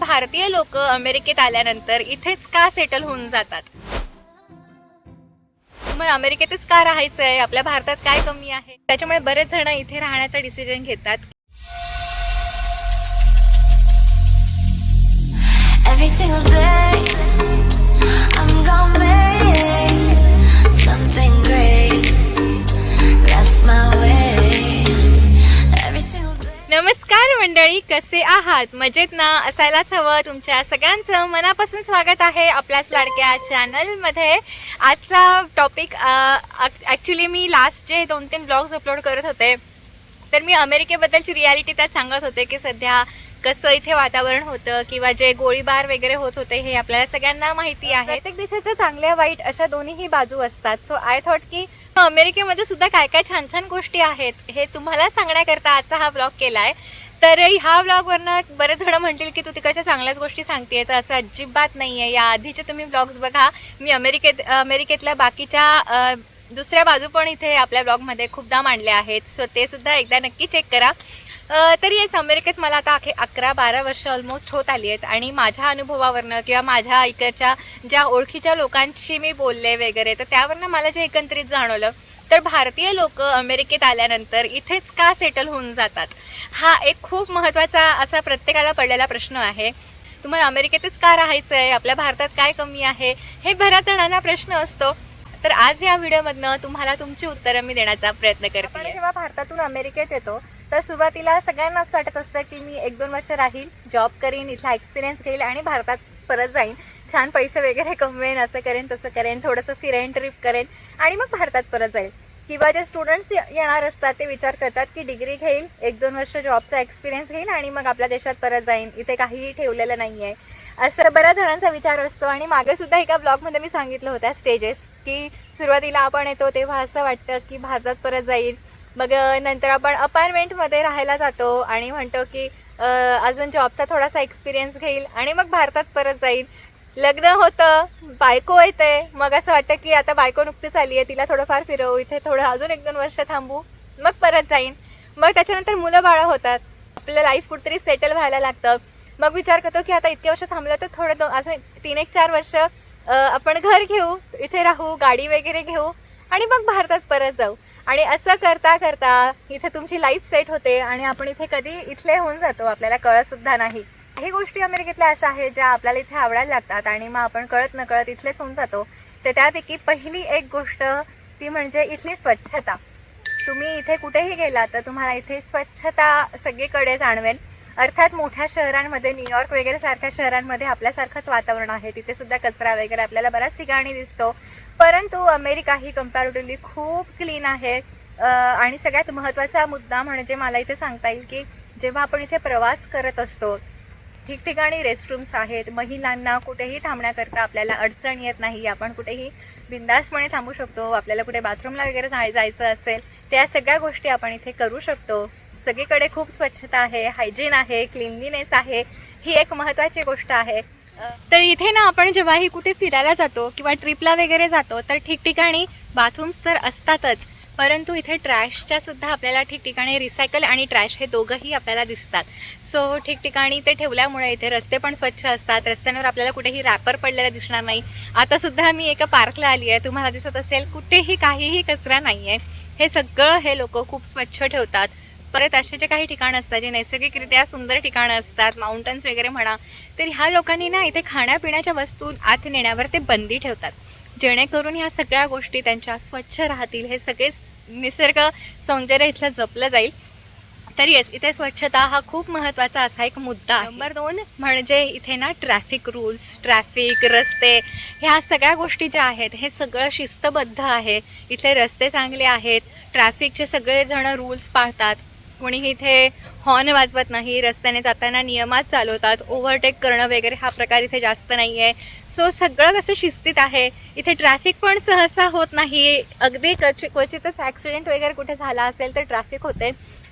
भारतीय लोक अमेरिकेत आल्यानंतर इथेच का सेटल होऊन जातात? मग अमेरिकेतच का राहायचं आहे आपल्या भारतात काय कमी आहे? त्याच्यामुळे बरेच जण इथे राहण्याचा डिसिजन घेतात. Every single day, I'm gone mad. कसे आहात? मजेत ना? असायलाच हवं तुमच्या सगळ्यांचं. मनापासून स्वागत आहे आपल्याच लाडक्या चॅनलमध्ये. आजचा टॉपिक ॲक्च्युली मी लास्ट जे दोन तीन ब्लॉग्स अपलोड करत होते तर मी अमेरिकेबद्दलची रियालिटी त्यात सांगत होते की सध्या कसं इथे वातावरण होतं किंवा जे गोळीबार वगैरे होत होते हे आपल्याला सगळ्यांना माहिती आहे. प्रत्येक देशाच्या चांगल्या वाईट अशा दोन्ही बाजू असतात. सो आय थॉट की अमेरिकेमध्ये सुद्धा काय काय छान छान गोष्टी आहेत हे तुम्हाला सांगण्याकरता आजचा हा ब्लॉग केलाय. तर ह्या ब्लॉगवरनं बरेच जण म्हणतील की तू तिकडच्या चांगल्याच गोष्टी सांगते तर असं अजिबात नाही आहे या आधीचे तुम्ही ब्लॉग्स बघा. मी अमेरिकेत अमेरिकेतल्या बाकीच्या दुसऱ्या बाजू पण इथे आपल्या ब्लॉगमध्ये खूपदा मांडल्या आहेत. सो ते सुद्धा एकदा नक्की चेक करा. तर तरी येस अमेरिकेत मला आता अखे अकरा बारा वर्ष ऑलमोस्ट होत आली आहेत आणि माझ्या अनुभवावरनं किंवा माझ्या इकडच्या ज्या ओळखीच्या लोकांशी मी बोलले वगैरे तर त्यावरनं मला जे एकंदरीत जाणवलं तर भारतीय लोक अमेरिकेत आल्यानंतर इथेच का सेटल होऊन जातात? हा एक खूप महत्त्वाचा असा प्रत्येकाला पडलेला प्रश्न आहे. तुम्हाला अमेरिकेतच का राहायचं आहे आपल्या भारतात काय कमी आहे? हे बऱ्याच जणांना प्रश्न असतो. तर आज या व्हिडिओमधनं तुम्हाला तुमची उत्तरं मी देण्याचा प्रयत्न करते जेव्हा भारतातून अमेरिकेत येतो तर सुरुवातीला सगळ्यांनाच वाटत असतं की मी एक दोन वर्ष राहील जॉब करीन इथला एक्सपिरियन्स घेईल आणि भारतात परत जाईन. छान पैसे वगैरे कमवेन असं करेन तसं करेन थोडंसं फिरेन ट्रिप करेन. आणि मग भारतात परत जाईल. किंवा जे स्टुडंट्स येणार असतात ते विचार करतात की डिग्री घेईल एक दोन वर्ष जॉबचा एक्सपिरियन्स घेईल आणि मग आपल्या देशात परत जाईन. इथे काहीही ठेवलेलं नाही आहे असं बऱ्याच जणांचा विचार असतो आणि मागे सुद्धा एका ब्लॉगमध्ये मी सांगितलं होत्या स्टेजेस की सुरुवातीला आपण येतो तेव्हा असं वाटतं की भारतात परत जाईल. मग नंतर आपण अपार्टमेंटमध्ये राहायला जातो आणि म्हणतो की अजून जॉबचा थोडासा एक्सपिरियन्स घेईल आणि मग भारतात परत जाईल. लग्न होतं बायको येते. मग असं वाटतं की आता बायको नुकतीच आली आहे तिला थोडंफार फिरवू इथे थोडं अजून एक दोन वर्ष थांबू. मग परत जाईन. मग त्याच्यानंतर मुलं बाळं होतात. आपलं लाईफ कुठेतरी सेटल व्हायला लागतं. मग विचार करतो की आता इतके वर्ष थांबलं तर थोडं दो अजून तीन एक चार वर्ष आपण घर घेऊ इथे राहू गाडी वगैरे घेऊ आणि मग भारतात परत जाऊ. आणि असं करता करता इथे तुमची लाईफ सेट होते आणि आपण इथे कधी इथले होऊन जातो आपल्याला कळतसुद्धा नाही. काही गोष्टी अमेरिकेतल्या अशा आहेत ज्या आपल्याला इथे आवडायला लागतात आणि मग आपण कळत न कळत इथलेच होऊन जातो. तर त्यापैकी पहिली एक गोष्ट ती म्हणजे इथली स्वच्छता. तुम्ही इथे कुठेही गेला तर तुम्हाला इथे स्वच्छता सगळीकडे जाणवेल. अर्थात मोठ्या शहरांमध्ये न्यूयॉर्क वगैरे सारख्या शहरांमध्ये आपल्यासारखंच वातावरण आहे. तिथे सुद्धा कचरा वगैरे आपल्याला बऱ्याच ठिकाणी दिसतो. परंतु अमेरिका ही कम्पॅरेटिव्हली खूप क्लीन आहे. आणि सगळ्यात महत्त्वाचा मुद्दा म्हणजे मला इथे सांगता येईल की जेव्हा आपण इथे प्रवास करत असतो ठिकठिकाणी रेस्टरूम्स आहेत महिलांना कुठेही थांबण्याकरता आपल्याला अडचण येत नाही. आपण कुठेही बिंदासपणे थांबू शकतो आपल्याला कुठे बाथरूमला वगैरे जाय जायचं असेल त्या सगळ्या गोष्टी आपण इथे करू शकतो. सगळीकडे खूप स्वच्छता आहे हायजीन आहे क्लिनलीनेस आहे ही एक महत्त्वाची गोष्ट आहे. तर इथे ना आपण जेव्हाही कुठे फिरायला जातो किंवा ट्रिपला वगैरे जातो तर ठिकठिकाणी बाथरूम्स तर असतातच. परंतु इथे ट्रॅशच्या सुद्धा आपल्याला ठिकठिकाणी रिसायकल आणि ट्रॅश हे दोघंही आपल्याला दिसतात. सो ठिकठिकाणी ते ठेवल्यामुळे इथे रस्ते पण स्वच्छ असतात. रस्त्यांवर आपल्याला कुठेही रॅपर पडलेला दिसणार नाही. आता सुद्धा मी एका पार्कला आली आहे. तुम्हाला दिसत असेल कुठेही काहीही कचरा नाही आहे हे सगळं हे लोक खूप स्वच्छ ठेवतात. परत असे जे काही ठिकाणं असतात जे नैसर्गिकरित्या सुंदर ठिकाणं असतात माउंटन्स वगैरे म्हणा तर ह्या लोकांनी ना इथे खाण्यापिण्याच्या वस्तू आत नेण्यावर ते बंदी ठेवतात. जेणेकरून ह्या सगळ्या गोष्टी त्यांच्या स्वच्छ राहतील हे सगळे निसर्ग सौंदर्य इथलं जपलं जाईल. तर येस इथे स्वच्छता हा खूप महत्त्वाचा असा एक मुद्दा नंबर दोन म्हणजे इथे ना ट्रॅफिक रूल्स ट्रॅफिक रस्ते ह्या सगळ्या गोष्टी ज्या आहेत हे सगळं शिस्तबद्ध आहे. इथले रस्ते चांगले आहेत ट्रॅफिकचे सगळे जण रूल्स पाळतात. कोणीही इथे हॉर्न वाजवत नाही रस्त्याने जाताना नियमात चालवतात ओव्हरटेक करणं वगैरे हा प्रकार इथे जास्त नाही आहे सो सगळं कसं शिस्तीत आहे? इथे ट्रॅफिक पण सहसा होत नाही. अगदी क्वचित क्वचितच ॲक्सिडेंट वगैरे कुठे झाला असेल तर ट्रॅफिक होते.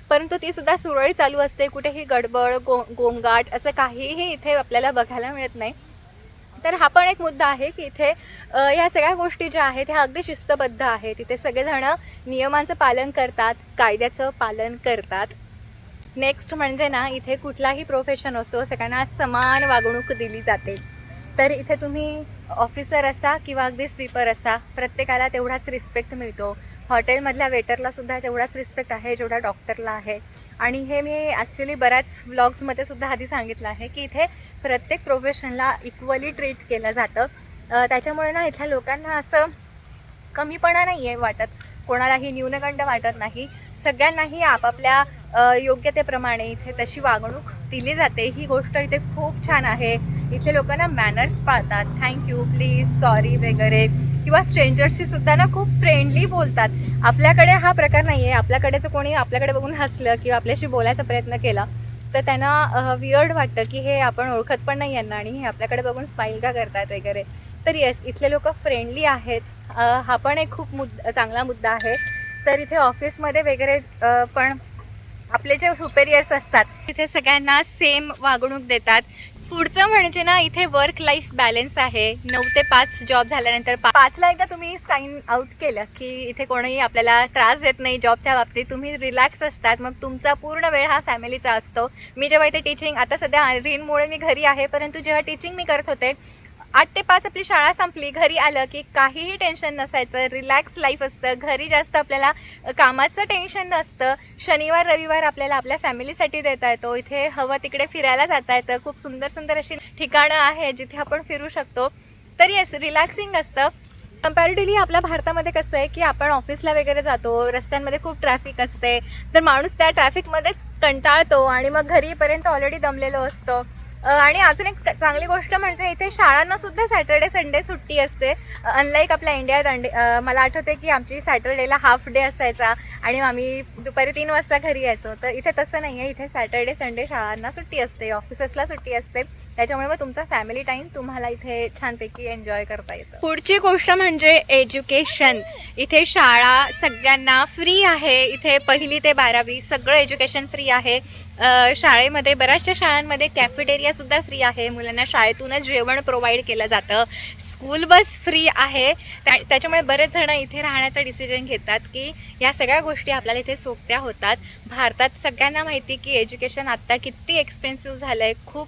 परंतु ती सुद्धा सुरळीत चालू असते. कुठेही गडबड गो गोंगाट असं काहीही इथे आपल्याला बघायला मिळत नाही. तर हा पण एक मुद्दा आहे की इथे ह्या सगळ्या गोष्टी ज्या आहेत ह्या अगदी शिस्तबद्ध आहेत. इथे सगळेजण नियमांचं पालन करतात कायद्याचं पालन करतात. नेक्स्ट म्हणजे ना इथे कुठलाही प्रोफेशन असो सगळ्यांना समान वागणूक दिली जाते. तर इथे तुम्ही ऑफिसर असा किंवा अगदी स्वीपर असा प्रत्येकाला तेवढाच रिस्पेक्ट मिळतो. हॉटेलमधल्या वेटरला सुद्धा तेवढाच रिस्पेक्ट आहे जेवढा डॉक्टरला आहे. आणि हे मी ॲक्च्युली बऱ्याच व्लॉग्समध्ये सुद्धा आधी सांगितलं आहे की इथे प्रत्येक प्रोफेशनला इक्वली ट्रीट केलं जातं. त्याच्यामुळे ना इथल्या लोकांना असं कमीपणा नाही आहे वाटत. कोणालाही न्यूनगंड वाटत नाही. सगळ्यांनाही आपापल्या योग्यतेप्रमाणे इथे तशी वागणूक दिली जाते. ही गोष्ट इथे खूप छान आहे. इथे लोकांना मॅनर्स पाळतात. थँक्यू प्लीज सॉरी वगैरे. किंवा स्ट्रेंजर्सशी सुद्धा ना खूप फ्रेंडली बोलतात. आपल्याकडे हा प्रकार नाही आहे आपल्याकडे जर कोणी आपल्याकडे बघून हसलं किंवा आपल्याशी बोलायचा प्रयत्न केला तर त्यांना वियर्ड वाटतं की हे आपण ओळखत पण नाही यांना आणि हे आपल्याकडे बघून स्माईल का करतात वगैरे. तर येस इथले लोक फ्रेंडली आहेत. हा पण एक खूप मुद्द चांगला मुद्दा आहे. तर इथे ऑफिसमध्ये वगैरे पण आपले जे सुपेरियर्स असतात तिथे सगळ्यांना सेम वागणूक देतात. पुढचं म्हणजे ना इथे वर्क लाईफ बॅलन्स आहे. नऊ ते पाच जॉब झाल्यानंतर पा- पाचला एकदा तुम्ही साईन आउट केलं की इथे कोणीही आपल्याला त्रास देत नाही जॉबच्या बाबतीत. तुम्ही रिलॅक्स असतात. मग तुमचा पूर्ण वेळ हा फॅमिलीचा असतो. मी जेव्हा इथे टीचिंग आता सध्या रीनमुळे मी घरी आहे परंतु जेव्हा टीचिंग मी करत होते आठ ते पाच आपली शाळा संपली घरी आलं की काहीही टेन्शन नसायचं रिलॅक्स लाईफ असतं. घरी जास्त आपल्याला कामाचं टेन्शन नसतं. शनिवार रविवार आपल्याला आपल्या फॅमिलीसाठी देता येतो. इथे हवं तिकडे फिरायला जाता येतं. खूप सुंदर सुंदर अशी ठिकाणं आहे जिथे आपण फिरू शकतो. तर येस रिलॅक्सिंग असतं. कम्पॅरेटिव्हली आपल्या भारतामध्ये कसं आहे की आपण ऑफिसला वगैरे जातो रस्त्यांमध्ये खूप ट्रॅफिक असते. तर माणूस त्या ट्रॅफिकमध्येच कंटाळतो आणि मग घरीपर्यंत ऑलरेडी दमलेलो असतो. आणि अजून एक चांगली गोष्ट म्हणजे इथे शाळांना सुद्धा सॅटर्डे संडे सुट्टी असते. अनलाईक आपल्या इंडियात अंडे मला आठवते की आमची सॅटर्डेला हाफ डे असायचा आणि मग आम्ही दुपारी तीन वाजता घरी यायचो. तर इथे तसं नाही आहे इथे सॅटर्डे संडे शाळांना सुट्टी असते ऑफिसेसला सुट्टी असते. त्याच्यामुळे मग तुमचा फॅमिली टाईम तुम्हाला इथे छानपैकी एन्जॉय करता येतं. पुढची गोष्ट म्हणजे एज्युकेशन इथे शाळा सगळ्यांना फ्री आहे. इथे पहिली ते बारावी सगळं एज्युकेशन फ्री आहे. शाळेमध्ये बऱ्याचशा शाळांमध्ये कॅफेटेरिया सुद्धा फ्री आहे. मुलांना शाळेतूनच जेवण प्रोव्हाइड केलं जातं. स्कूल बस फ्री आहे. त्या त्याच्यामुळे बरेच जण इथे राहण्याचा डिसिजन घेतात की या सगळ्या गोष्टी आपल्याला इथे सोप्या होतात. भारतात सगळ्यांना माहिती की एज्युकेशन आत्ता किती एक्सपेन्सिव्ह झालं आहे खूप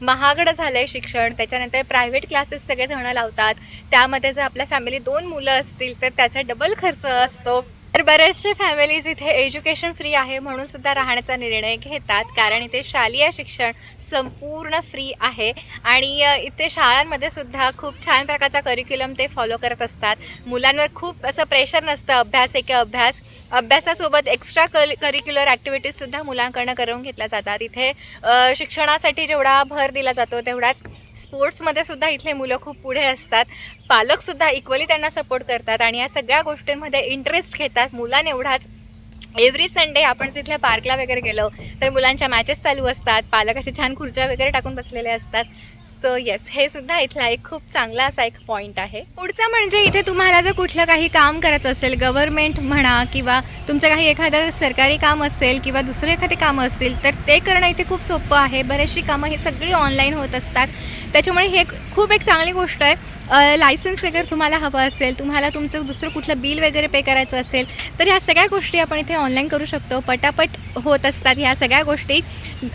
महागडं झालं आहे शिक्षण. त्याच्यानंतर प्रायव्हेट क्लासेस सगळेजणं लावतात. त्यामध्ये जर आपल्या फॅमिली दोन मुलं असतील तर त्याचा डबल खर्च असतो. तर बरेचसे फॅमिलीज इथे एज्युकेशन फ्री आहे म्हणून सुद्धा राहण्याचा निर्णय घेतात. कारण इथे शालेय शिक्षण संपूर्ण फ्री आहे. आणि इथे शाळांमध्ये सुद्धा खूप छान प्रकारचा करिक्युलम ते फॉलो करत असतात. मुलांवर खूप असं प्रेशर नसतं अभ्यास एके अभ्यास. अभ्यासासोबत एक्स्ट्रा कल करिक्युलर ॲक्टिव्हिटीजसुद्धा मुलांकडनं करून घेतल्या जातात. इथे शिक्षणासाठी जेवढा भर दिला जातो तेवढाच स्पोर्ट्समध्ये सुद्धा इथले मुलं खूप पुढे असतात. पालकसुद्धा इक्वली त्यांना सपोर्ट करतात. आणि या सगळ्या गोष्टींमध्ये इंटरेस्ट घेतात. मुलांना एवढाच एव्हरी संडे आपण तिथल्या पार्कला वगैरे गेलो तर मुलांच्या मॅचेस चालू असतात. पालक असे छान खुर्च्या वगैरे टाकून बसलेले असतात. सो येस हे सुद्धा इथला एक खूप चांगला असा एक पॉईंट आहे. पुढचं म्हणजे इथे तुम्हाला जर कुठलं काही काम करायचं असेल गव्हर्नमेंट म्हणा किंवा तुमचं काही एखादं सरकारी काम असेल किंवा दुसरे एखादे कामं असतील तर ते करणं इथे खूप सोपं आहे. बरेचशी कामं ही सगळी ऑनलाईन होत असतात. त्याच्यामुळे हे खूप एक चांगली गोष्ट आहे. लायसन्स वगैरे तुम्हाला हवं असेल तुम्हाला तुमचं दुसरं कुठलं बिल वगैरे पे करायचं असेल तर ह्या सगळ्या गोष्टी आपण इथे ऑनलाईन करू शकतो. पटापट होत असतात ह्या सगळ्या गोष्टी.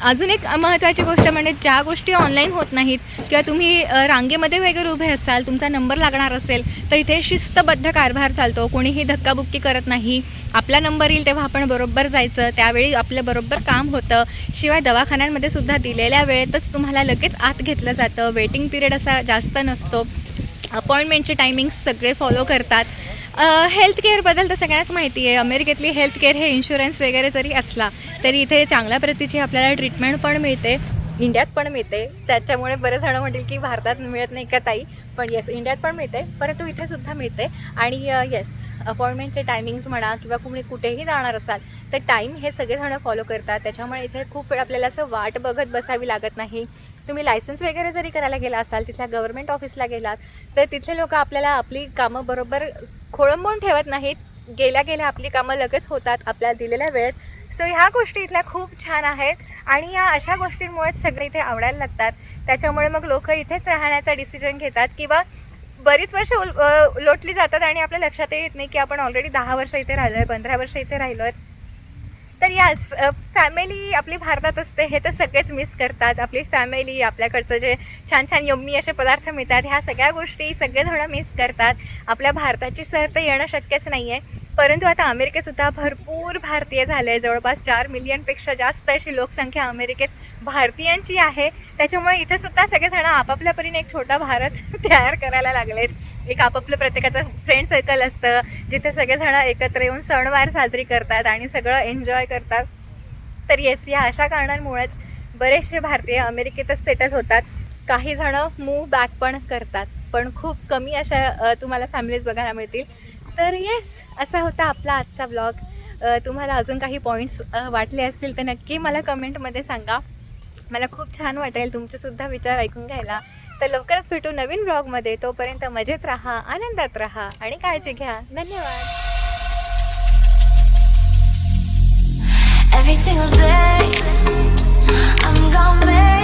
अजून एक महत्त्वाची गोष्ट म्हणजे ज्या गोष्टी ऑनलाईन होत नाहीत किंवा तुम्ही रांगेमध्ये वगैरे उभे असाल तुमचा नंबर लागणार असेल तर इथे शिस्तबद्ध कारभार चालतो. कोणीही धक्काबुक्की करत नाही. आपला नंबर येईल तेव्हा आपण बरोबर जायचं. त्यावेळी आपलं बरोबर काम होतं. शिवाय दवाखान्यांमध्ये सुद्धा दिलेल्या वेळेतच तुम्हाला लगेच आत घेतलं जातं. वेटिंग पिरियड असा जास्त नसतो. अपॉइंटमेंटचे टायमिंग्स सगळे फॉलो करतात. हेल्थ केअरबद्दल तर सगळ्यांनाच माहिती आहे. अमेरिकेतली हेल्थ केअर हे इन्शुरन्स वगैरे जरी असला तरी इथे चांगल्या प्रतीची आपल्याला ट्रीटमेंट पण मिळते. इंडियात पण मिळते. त्याच्यामुळे बरेच जणं म्हणतील की भारतात मिळत नाही का ताई? पण येस इंडियात पण मिळते. परंतु इथे सुद्धा मिळते. आणि येस अपॉइंटमेंटचे टायमिंग्स म्हणा किंवा कुणी कुठेही जाणार असाल तर टाईम हे सगळेजणं फॉलो करतात. त्याच्यामुळे इथे खूप वेळ आपल्याला असं वाट बघत बसावी लागत नाही. तुम्ही लायसन्स वगैरे जरी करायला गेला असाल तिथल्या गव्हर्मेंट ऑफिसला गेलात तर तिथले लोक आपल्याला आपली कामं बरोबर खोळंबून ठेवत नाहीत. गेल्या गेल्या आपली कामं लगेच होतात. आपल्याला दिलेल्या वेळेत सो ह्या गोष्टी इथल्या खूप छान आहेत आणि या अशा गोष्टींमुळेच सगळे इथे आवडायला लागतात. त्याच्यामुळे मग लोक इथेच राहण्याचा डिसिजन घेतात किंवा बरीच वर्ष उल- लोटली जातात आणि आपल्या लक्षातही येत नाही की आपण ऑलरेडी दहा वर्ष इथे राहिलो आहे पंधरा वर्ष इथे राहिलो आहे तर यास फॅमिली आपली भारतात असते हे तर सगळेच मिस करतात. आपली फॅमिली आपल्याकडचं जे छान छान यम्मी असे पदार्थ मिळतात ह्या सगळ्या गोष्टी सगळेजणं मिस करतात. आपल्या भारताची सर तर येणं शक्यच नाही आहे परंतु आता अमेरिकेतसुद्धा भरपूर भारतीय झाले आहे जवळपास चार मिलियनपेक्षा जास्त अशी लोकसंख्या अमेरिकेत भारतीयांची आहे. त्याच्यामुळे इथेसुद्धा सगळेजण आपापल्या परीने एक छोटा भारत तयार करायला लागलेत. एक आपापलं प्रत्येकाचं फ्रेंड सर्कल असतं. जिथे सगळेजण एकत्र येऊन सणवार साजरी करतात आणि सगळं एन्जॉय करतात. तर येस या अशा कारणांमुळेच बरेचसे भारतीय अमेरिकेतच सेटल होतात. काही जणं मूव बॅक पण करतात. पण खूप कमी अशा तुम्हाला फॅमिलीज बघायला मिळतील. तर येस असा होता आपला आजचा ब्लॉग तुम्हाला अजून काही पॉईंट्स वाटले असतील तर नक्की मला कमेंटमध्ये सांगा. मला खूप छान वाटेल तुमचेसुद्धा विचार ऐकून घ्यायला. तर लवकरच भेटू नवीन ब्लॉगमध्ये तोपर्यंत मजेत राहा आनंदात राहा आणि काळजी घ्या. धन्यवाद. Every single day, I'm gonna make